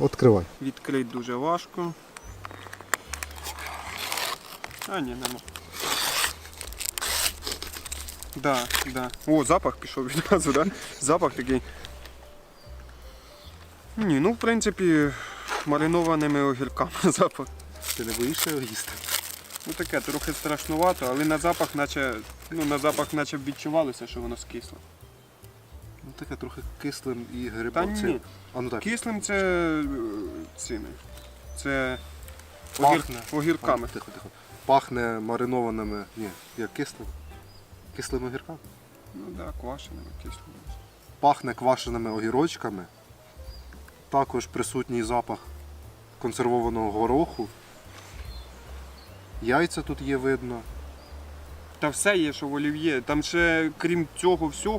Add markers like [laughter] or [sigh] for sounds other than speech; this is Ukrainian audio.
Відкривай. Відкрити дуже важко. А, ні, нема. Да, да. О, запах пішов відразу, да? Запах такий. Ні, ну в принципі, маринованими огірками [laughs] запах. Ти не боїшся його їсти? Ну таке, трохи страшнувато, але на запах наче, ну, на запах наче б відчувалося, що воно скисло. Ну таке трохи кислим і Та ні. А ну так. Кислим це е, ціни. Це Пахне. огірками. А, Тихо, тихо. Пахне маринованими. Ні, як кислим. Кислими огірками. Ну так, да, квашеними, кислими. Пахне квашеними огірочками. Також присутній запах консервованого гороху. Яйця тут є видно. Та все є, що в олів'є. Там ще крім цього всього